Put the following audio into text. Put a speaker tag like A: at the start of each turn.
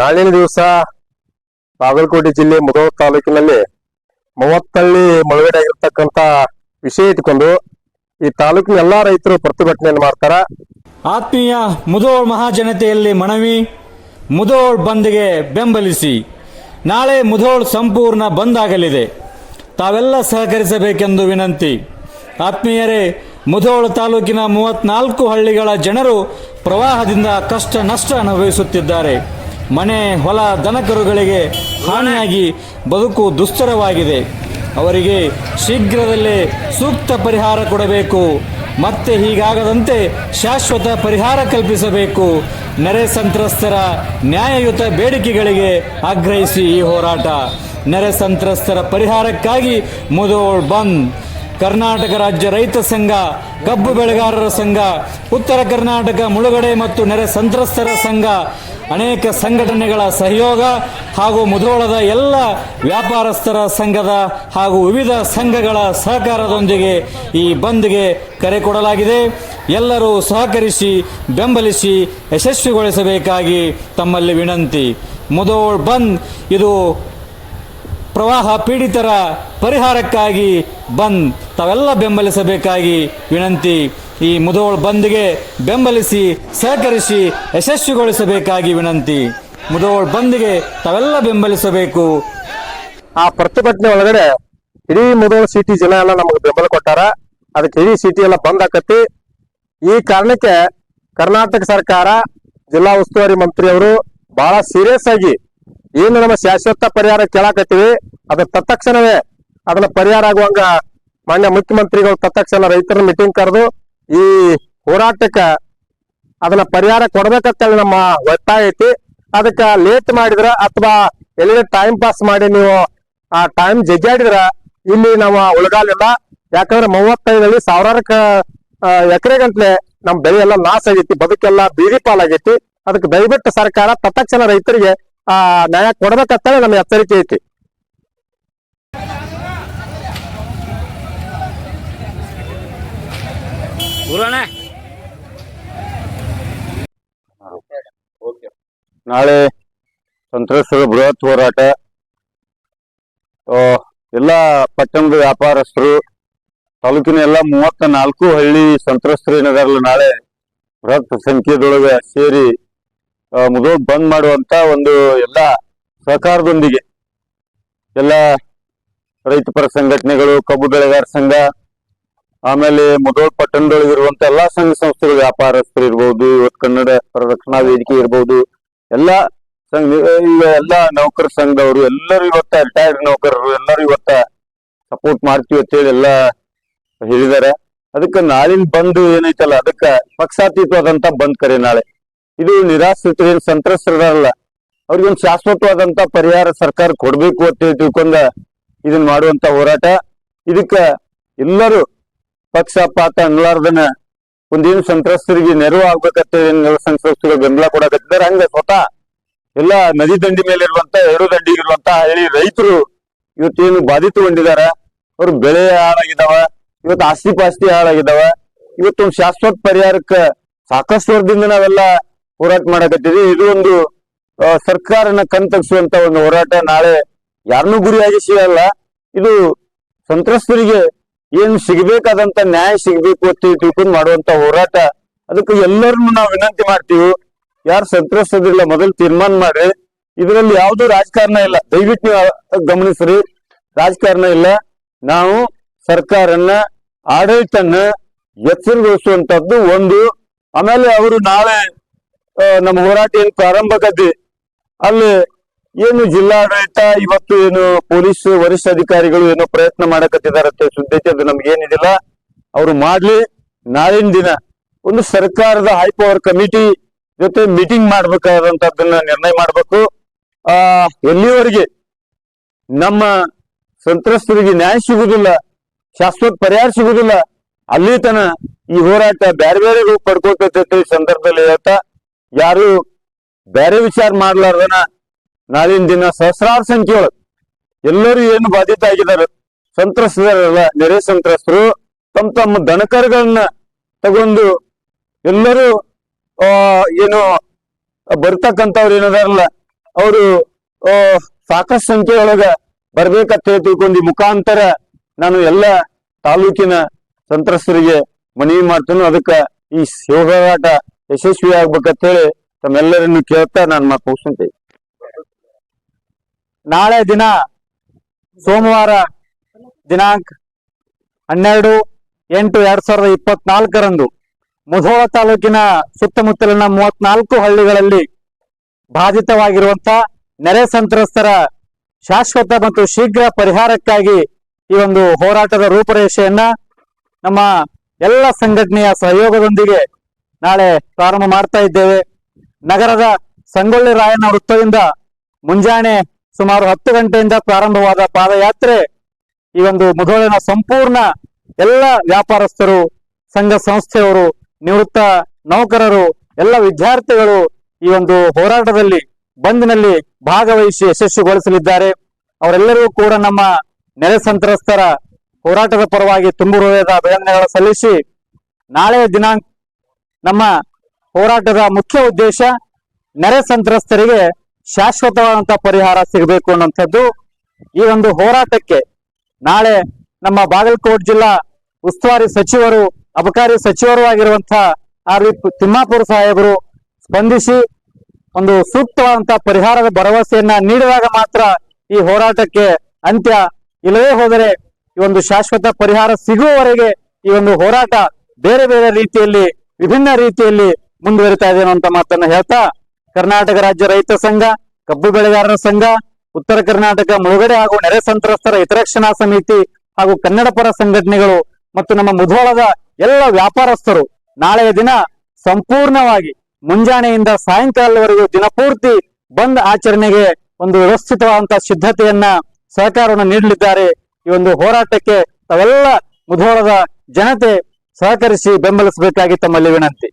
A: ನಾಳಿನ ದಿವಸ ಬಾಗಲಕೋಟೆ ಜಿಲ್ಲೆ ಮುಧೋಳ ತಾಲೂಕಿನಲ್ಲಿ ಮೂವತ್ತಳ್ಳಿ ಮುಳುಗಡೆ ಆಗಿರ್ತಕ್ಕಂತ ವಿಷಯ ಇಟ್ಕೊಂಡು ಈ ತಾಲೂಕಿನ ಎಲ್ಲಾ ರೈತರು ಪ್ರತಿಭಟನೆಯನ್ನು ಮಾಡ್ತಾರ.
B: ಆತ್ಮೀಯ ಮುದೋಳ್ ಮಹಾಜನತೆಯಲ್ಲಿ ಮನವಿ, ಮುದೋಳ್ ಬಂದ್ಗೆ ಬೆಂಬಲಿಸಿ, ನಾಳೆ ಮುಧೋಳ್ ಸಂಪೂರ್ಣ ಬಂದ್ ಆಗಲಿದೆ. ತಾವೆಲ್ಲ ಸಹಕರಿಸಬೇಕೆಂದು ವಿನಂತಿ. ಆತ್ಮೀಯರೇ ಮುಧೋಳ್ ತಾಲೂಕಿನ ಮೂವತ್ನಾಲ್ಕು ಹಳ್ಳಿಗಳ ಜನರು ಪ್ರವಾಹದಿಂದ ಕಷ್ಟ ನಷ್ಟ ಅನುಭವಿಸುತ್ತಿದ್ದಾರೆ. ಮನೆ, ಹೊಲ, ದನಕರುಗಳಿಗೆ ಹಾನಿಯಾಗಿ ಬದುಕು ದುಸ್ತರವಾಗಿದೆ. ಅವರಿಗೆ ಶೀಘ್ರದಲ್ಲೇ ಸೂಕ್ತ ಪರಿಹಾರ ಕೊಡಬೇಕು. ಮತ್ತೆ ಹೀಗಾಗದಂತೆ ಶಾಶ್ವತ ಪರಿಹಾರ ಕಲ್ಪಿಸಬೇಕು. ನೆರೆ ಸಂತ್ರಸ್ತರ ನ್ಯಾಯಯುತ ಬೇಡಿಕೆಗಳಿಗೆ ಆಗ್ರಹಿಸಿ ಈ ಹೋರಾಟ. ನೆರೆ ಸಂತ್ರಸ್ತರ ಪರಿಹಾರಕ್ಕಾಗಿ ಮುದೋಳ್ ಬಂದ್, ಕರ್ನಾಟಕ ರಾಜ್ಯ ರೈತ ಸಂಘ, ಕಬ್ಬು ಬೆಳೆಗಾರರ ಸಂಘ, ಉತ್ತರ ಕರ್ನಾಟಕ ಮುಳುಗಡೆ ಮತ್ತು ನೆರೆ ಸಂತ್ರಸ್ತರ ಸಂಘ ಅನೇಕ ಸಂಘಟನೆಗಳ ಸಹಯೋಗ ಹಾಗೂ ಮುಧೋಳದ ಎಲ್ಲ ವ್ಯಾಪಾರಸ್ಥರ ಸಂಘದ ಹಾಗೂ ವಿವಿಧ ಸಂಘಗಳ ಸಹಕಾರದೊಂದಿಗೆ ಈ ಬಂದ್ಗೆ ಕರೆ ಕೊಡಲಾಗಿದೆ. ಎಲ್ಲರೂ ಸಹಕರಿಸಿ, ಬೆಂಬಲಿಸಿ, ಯಶಸ್ವಿಗೊಳಿಸಬೇಕಾಗಿ ತಮ್ಮಲ್ಲಿ ವಿನಂತಿ. ಮುಧೋಳ್ ಬಂದ್ ಇದು ಪ್ರವಾಹ ಪೀಡಿತರ ಪರಿಹಾರಕ್ಕಾಗಿ ಬಂದ್ ತಾವೆಲ್ಲ ಬೆಂಬಲಿಸಬೇಕಾಗಿ ವಿನಂತಿ. ಈ ಮುಧೋಳ್ ಬಂದ್ಗೆ ಬೆಂಬಲಿಸಿ, ಸಹಕರಿಸಿ, ಯಶಸ್ವಿಗೊಳಿಸಬೇಕಾಗಿ ವಿನಂತಿ. ಮುಧೋಳ್ ಬಂದ್ಗೆ ತಾವೆಲ್ಲ ಬೆಂಬಲಿಸಬೇಕು.
A: ಆ ಪ್ರತಿಭಟನೆ ಒಳಗಡೆ ಇಡೀ ಮುಧೋಳ್ ಸಿಟಿ ಜನ ಎಲ್ಲ ನಮಗೆ ಬೆಂಬಲ ಕೊಟ್ಟಾರ. ಅದಕ್ಕೆ ಇಡೀ ಸಿಟಿ ಎಲ್ಲ ಬಂದ್ ಆಕತಿ ಈ ಕಾರಣಕ್ಕೆ ಕರ್ನಾಟಕ ಸರ್ಕಾರ, ಜಿಲ್ಲಾ ಉಸ್ತುವಾರಿ ಮಂತ್ರಿ ಅವರು ಬಹಳ ಸೀರಿಯಸ್ ಆಗಿ ಏನು ನಮ್ಮ ಶಾಶ್ವತ ಪರಿಹಾರ ಕೇಳಾಕತ್ತೀವಿ ಅದ್ರ ತತ್ಕ್ಷಣವೇ ಅದನ್ನ ಪರಿಹಾರ ಆಗುವಂಗ ಮಾನ್ಯ ಮುಖ್ಯಮಂತ್ರಿಗಳು ತತ್ಕ್ಷಣ ರೈತರ ಮೀಟಿಂಗ್ ಕರೆದು ಈ ಹೋರಾಟಕ್ಕ ಅದನ್ನ ಪರಿಹಾರ ಕೊಡ್ಬೇಕಂತೇಳಿ ನಮ್ಮ ಒತ್ತಾಯ ಐತಿ. ಅದಕ್ಕ ಲೇಟ್ ಮಾಡಿದ್ರ ಅಥವಾ ಎಲ್ಲಿ ಟೈಮ್ ಪಾಸ್ ಮಾಡಿ ನೀವು ಆ ಟೈಮ್ ಜಜ್ಜಾಡಿದ್ರ ಇಲ್ಲಿ ನಾವು ಉಳಗಾಲಿಲ್ಲ ಯಾಕಂದ್ರೆ ಮೂವತ್ತೈದಲ್ಲಿ ಸಾವಿರಾರು ಎಕರೆ ಗಂಟ್ಲೆ ನಮ್ ಬೆಳೆ ಎಲ್ಲ ನಾಶ ಆಗೈತಿ, ಬದುಕೆಲ್ಲ ಬೀದಿ ಪಾಲಾಗೈತಿ. ಅದಕ್ಕೆ ದಯವಿಟ್ಟು ಸರ್ಕಾರ ತತ್ಕ್ಷಣ ರೈತರಿಗೆ ಆ ನ್ಯಾಯ ಕೊಡ್ಬೇಕಂತೇಳಿ ನಮ್ಮ ಎಚ್ಚರಿಕೆ ಐತಿ. ನಾಳೆ ಸಂತ್ರಸ್ತರ ಬೃಹತ್ ಹೋರಾಟ. ಎಲ್ಲಾ ಪಟ್ಟಣದ ವ್ಯಾಪಾರಸ್ಥರು, ತಾಲೂಕಿನ ಎಲ್ಲ ಮೂವತ್ತ ನಾಲ್ಕು ಹಳ್ಳಿ ಸಂತ್ರಸ್ತರು ಏನಾದಾರಲ್ಲ, ನಾಳೆ ಬೃಹತ್ ಸಂಖ್ಯೆದೊಳಗೆ ಸೇರಿ ಮುದೋಗ್ ಬಂದ್ ಮಾಡುವಂತ ಒಂದು ಎಲ್ಲ ಸಹಕಾರದೊಂದಿಗೆ ಎಲ್ಲ ರೈತಪರ ಸಂಘಟನೆಗಳು, ಕಬ್ಬು ಬೆಳೆಗಾರ ಸಂಘ ಆಮೇಲೆ ಮುದೋಳ್ ಪಟ್ಟಣದೊಳಗಿರುವಂತ ಎಲ್ಲಾ ಸಂಘ ಸಂಸ್ಥೆಗಳು, ವ್ಯಾಪಾರಸ್ಥರು ಇರ್ಬೋದು, ಇವತ್ತು ಕನ್ನಡ ಪರಿರಕ್ಷಣಾ ವೇದಿಕೆ ಇರ್ಬೋದು, ಎಲ್ಲಾ ಸಂಘ ಈಗ ಎಲ್ಲಾ ನೌಕರ ಸಂಘದವರು, ಎಲ್ಲರೂ ಇವತ್ತ ರಿಟೈರ್ಡ್ ನೌಕರರು, ಎಲ್ಲರೂ ಇವತ್ತ ಸಪೋರ್ಟ್ ಮಾಡ್ತೀವಿ ಅಂತ ಹೇಳಿ ಎಲ್ಲಾ ಹೇಳಿದಾರೆ. ಅದಕ್ಕೆ ನಾಳಿನ ಬಂದ್ ಏನೈತಲ್ಲ, ಅದಕ್ಕ ಪಕ್ಷಾತೀತವಾದಂತ ಬಂದ್ ಕರೆ ನಾಳೆ. ಇದು ನಿರಾಶ್ರಿತ ಏನ್ ಸಂತ್ರಸ್ತರಲ್ಲ, ಅವ್ರಿಗೊಂದು ಶಾಶ್ವತವಾದಂತ ಪರಿಹಾರ ಸರ್ಕಾರ ಕೊಡ್ಬೇಕು ಅಂತ ಹೇಳಿ ತಿಳ್ಕೊಂಡ ಇದನ್ನ ಮಾಡುವಂತ ಹೋರಾಟ. ಇದಕ್ಕ ಎಲ್ಲರೂ ಪಕ್ಷಪಾತ ಅನ್ಲಾರ್ದನ ಒಂದೇನು ಸಂತ್ರಸ್ತರಿಗೆ ನೆರವು ಆಗ್ಬೇಕಂತ ಸಂತ್ರಸ್ತರಿಗೆ ಬೆಂಬಲ ಕೊಡಕತ್ತಿದ್ದಾರೆ, ಹಂಗ ಸ್ವತಃ ಎಲ್ಲ ನದಿ ದಂಡಿ ಮೇಲೆ ಇರುವಂತ ಎರಡು ದಂಡಿ ಇರುವಂತ ಹೇಳಿ ರೈತರು ಇವತ್ತೇನು ಬಾಧಿತಗೊಂಡಿದಾರ, ಅವ್ರ ಬೆಳೆ ಹಾಳಾಗಿದಾವ, ಇವತ್ತು ಆಸ್ತಿ ಪಾಸ್ತಿ ಹಾಳಾಗಿದಾವ, ಇವತ್ತೊಂದು ಶಾಶ್ವತ ಪರಿಹಾರಕ್ಕ ಸಾಕಷ್ಟು ವರ್ಷದಿಂದ ನಾವೆಲ್ಲ ಹೋರಾಟ ಮಾಡಕತ್ತೀವಿ ಇದು ಒಂದು ಸರ್ಕಾರನ ಸರ್ಕಾರನ ಕಣ್ತಗ್ಸುವಂತ ಒಂದು ಹೋರಾಟ. ನಾಳೆ ಯಾರನ್ನೂ ಗುರಿಯಾಗಿ ಸಿಗಲ್ಲ ಇದು ಸಂತ್ರಸ್ತರಿಗೆ ಏನ್ ಸಿಗ್ಬೇಕಾದಂತ ನ್ಯಾಯ ಸಿಗ್ಬೇಕು ಅಂತ ತಿಳ್ಕೊಂಡು ಮಾಡುವಂತ ಹೋರಾಟ, ಅದಕ್ಕೆ ಎಲ್ಲರನ್ನು ನಾವು ವಿನಂತಿ ಮಾಡ್ತೀವಿ. ಯಾರು ಸಂತ್ರಸ್ತದಿಲ್ಲ ಮೊದಲು ತೀರ್ಮಾನ ಮಾಡ್ರಿ. ಇದರಲ್ಲಿ ಯಾವ್ದು ರಾಜಕಾರಣ ಇಲ್ಲ. ದಯವಿಟ್ಟು ಗಮನಿಸ್ರಿ. ರಾಜಕಾರಣ ಇಲ್ಲ. ನಾವು ಸರ್ಕಾರನ್ನ, ಆಡಳಿತನ್ನ ಎಚ್ಚರಗೊಳಿಸುವಂತದ್ದು ಒಂದು. ಆಮೇಲೆ ಅವರು ನಾಳೆ ನಮ್ಮ ಹೋರಾಟ ಏನ್ ಪ್ರಾರಂಭಕ್ಕದ್ದಿ ಅಲ್ಲಿ ಏನು ಜಿಲ್ಲಾಡಳಿತ ಇವತ್ತು ಏನು ಪೊಲೀಸ್ ವರಿಷ್ಠ ಅಧಿಕಾರಿಗಳು ಏನೋ ಪ್ರಯತ್ನ ಮಾಡಕತ್ತಿದ್ದಾರೆ ಅಂತ ಸುದ್ದಿ ಅದು ನಮ್ಗೆ ಏನಿದಿಲ್ಲ ಅವ್ರು ಮಾಡ್ಲಿ. ನಾಳಿನ ದಿನ ಒಂದು ಸರ್ಕಾರದ ಹೈ ಪವರ್ ಕಮಿಟಿ ಜೊತೆ ಮೀಟಿಂಗ್ ಮಾಡ್ಬೇಕಾದಂತದನ್ನ ನಿರ್ಣಯ ಮಾಡ್ಬೇಕು. ಆ, ಎಲ್ಲಿವರೆಗೆ ನಮ್ಮ ಸಂತ್ರಸ್ತರಿಗೆ ನ್ಯಾಯ ಸಿಗುದಿಲ್ಲ, ಶಾಶ್ವತ ಪರಿಹಾರ ಸಿಗುದಿಲ್ಲ, ಅಲ್ಲಿ ತನ ಈ ಹೋರಾಟ ಬೇರೆ ಬೇರೆ ರೂಪ ಪಡ್ಕೋತೈತೆ ಈ ಸಂದರ್ಭದಲ್ಲಿ ಹೇಳ್ತಾ, ಯಾರು ಬೇರೆ ವಿಚಾರ ಮಾಡ್ಲಾರ್ದನ ನಾಳಿನ ದಿನ ಸಹಸ್ರಾರು ಸಂಖ್ಯೆ ಒಳಗ್ ಎಲ್ಲರೂ ಏನು ಬಾಧಿತ ಆಗಿದ್ದಾರೆ ಸಂತ್ರಸ್ತರಲ್ಲ, ನೆರೆ ಸಂತ್ರಸ್ತರು, ತಮ್ಮ ತಮ್ಮ ದನಕರುಗಳನ್ನ ತಗೊಂಡು ಎಲ್ಲರೂ ಏನು, ಬರ್ತಕ್ಕಂಥವ್ರು ಏನದಾರಲ್ಲ, ಅವರು ಸಾಕಷ್ಟು ಸಂಖ್ಯೆಯೊಳಗ ಬರ್ಬೇಕಂತ ಹೇಳಿ ತಿಳ್ಕೊಂಡು ಮುಖಾಂತರ ನಾನು ಎಲ್ಲ ತಾಲೂಕಿನ ಸಂತ್ರಸ್ತರಿಗೆ ಮನವಿ ಮಾಡ್ತೇನೆ. ಅದಕ್ಕೆ ಈ ಹೋರಾಟ ಯಶಸ್ವಿ ಆಗ್ಬೇಕಂತ ಹೇಳಿ ತಮ್ಮೆಲ್ಲರನ್ನು ಕೇಳ್ತಾ ನಾನು ಮಾತು ಮುಗಿಸ್ತೇನೆ.
C: ನಾಳೆ ದಿನ ಸೋಮವಾರ ದಿನಾಂಕ ಹನ್ನೆರಡು ಎಂಟು ಎರಡ್ ಸಾವಿರದ ಇಪ್ಪತ್ನಾಲ್ಕರಂದು ಮುಧೋಳ ತಾಲೂಕಿನ ಸುತ್ತಮುತ್ತಲಿನ ಮೂವತ್ನಾಲ್ಕು ಹಳ್ಳಿಗಳಲ್ಲಿ ಬಾಧಿತವಾಗಿರುವಂತ ನೆರೆ ಸಂತ್ರಸ್ತರ ಶಾಶ್ವತ ಮತ್ತು ಶೀಘ್ರ ಪರಿಹಾರಕ್ಕಾಗಿ ಈ ಒಂದು ಹೋರಾಟದ ರೂಪರೇಷೆಯನ್ನ ನಮ್ಮ ಎಲ್ಲ ಸಂಘಟನೆಯ ಸಹಯೋಗದೊಂದಿಗೆ ನಾಳೆ ಪ್ರಾರಂಭ ಮಾಡ್ತಾ ಇದ್ದೇವೆ. ನಗರದ ಸಂಗೊಳ್ಳಿ ರಾಯಣ್ಣ ವೃತ್ತದಿಂದ ಮುಂಜಾನೆ ಸುಮಾರು ಹತ್ತು ಗಂಟೆಯಿಂದ ಪ್ರಾರಂಭವಾದ ಪಾದಯಾತ್ರೆ, ಈ ಒಂದು ಮುಧೋಳಿನ ಸಂಪೂರ್ಣ ಎಲ್ಲ ವ್ಯಾಪಾರಸ್ಥರು, ಸಂಘ ಸಂಸ್ಥೆಯವರು, ನಿವೃತ್ತ ನೌಕರರು, ಎಲ್ಲ ವಿದ್ಯಾರ್ಥಿಗಳು ಈ ಒಂದು ಹೋರಾಟದಲ್ಲಿ ಬಂದ್ನಲ್ಲಿ ಭಾಗವಹಿಸಿ ಯಶಸ್ವಿಗೊಳಿಸಲಿದ್ದಾರೆ. ಅವರೆಲ್ಲರಿಗೂ ಕೂಡ ನಮ್ಮ ನೆರೆ ಸಂತ್ರಸ್ತರ ಹೋರಾಟದ ಪರವಾಗಿ ತುಂಬು ಹೃದಯದ ಅಭಿನಂದನೆಗಳು ಸಲ್ಲಿಸಿ, ನಾಳೆಯ ದಿನಾಂಕ ನಮ್ಮ ಹೋರಾಟದ ಮುಖ್ಯ ಉದ್ದೇಶ ನೆರೆ ಸಂತ್ರಸ್ತರಿಗೆ ಶಾಶ್ವತವಾದಂತಹ ಪರಿಹಾರ ಸಿಗಬೇಕು ಅನ್ನುವಂಥದ್ದು ಈ ಒಂದು ಹೋರಾಟಕ್ಕೆ ನಾಳೆ ನಮ್ಮ ಬಾಗಲಕೋಟ್ ಜಿಲ್ಲಾ ಉಸ್ತುವಾರಿ ಸಚಿವರು, ಅಬಕಾರಿ ಸಚಿವರು ಆಗಿರುವಂತಹ ಆರ್ ವಿ ತಿಮ್ಮಾಪುರ ಸಾಹೇಬರು ಸ್ಪಂದಿಸಿ ಒಂದು ಸೂಕ್ತವಾದಂತಹ ಪರಿಹಾರದ ಭರವಸೆಯನ್ನ ನೀಡಿದಾಗ ಮಾತ್ರ ಈ ಹೋರಾಟಕ್ಕೆ ಅಂತ್ಯ. ಇಲ್ಲವೇ ಹೋದರೆ ಈ ಒಂದು ಶಾಶ್ವತ ಪರಿಹಾರ ಸಿಗುವವರೆಗೆ ಈ ಒಂದು ಹೋರಾಟ ಬೇರೆ ಬೇರೆ ರೀತಿಯಲ್ಲಿ, ವಿಭಿನ್ನ ರೀತಿಯಲ್ಲಿ ಮುಂದುವರಿತಾ ಇದೆ ಅನ್ನುವಂತ ಮಾತನ್ನ ಹೇಳ್ತಾ ಕರ್ನಾಟಕ ರಾಜ್ಯ ರೈತ ಸಂಘ, ಕಬ್ಬು ಬೆಳೆಗಾರರ ಸಂಘ, ಉತ್ತರ ಕರ್ನಾಟಕ ಮುಳುಗಡೆ ಹಾಗೂ ನೆರೆ ಸಂತ್ರಸ್ತರ ಹಿತರಕ್ಷಣಾ ಸಮಿತಿ ಹಾಗೂ ಕನ್ನಡ ಪರ ಸಂಘಟನೆಗಳು ಮತ್ತು ನಮ್ಮ ಮುಧೋಳದ ಎಲ್ಲ ವ್ಯಾಪಾರಸ್ಥರು ನಾಳೆಯ ದಿನ ಸಂಪೂರ್ಣವಾಗಿ ಮುಂಜಾನೆಯಿಂದ ಸಾಯಂಕಾಲದವರೆಗೂ ದಿನಪೂರ್ತಿ ಬಂದ್ ಆಚರಣೆಗೆ ಒಂದು ವ್ಯವಸ್ಥಿತವಾದಂತಹ ಸಿದ್ಧತೆಯನ್ನ ಸಹಕಾರವನ್ನು ನೀಡಲಿದ್ದಾರೆ. ಈ ಒಂದು ಹೋರಾಟಕ್ಕೆ ತಾವೆಲ್ಲ ಮುಧೋಳದ ಜನತೆ ಸಹಕರಿಸಿ ಬೆಂಬಲಿಸಬೇಕಾಗಿ ತಮ್ಮಲ್ಲಿ ವಿನಂತಿ.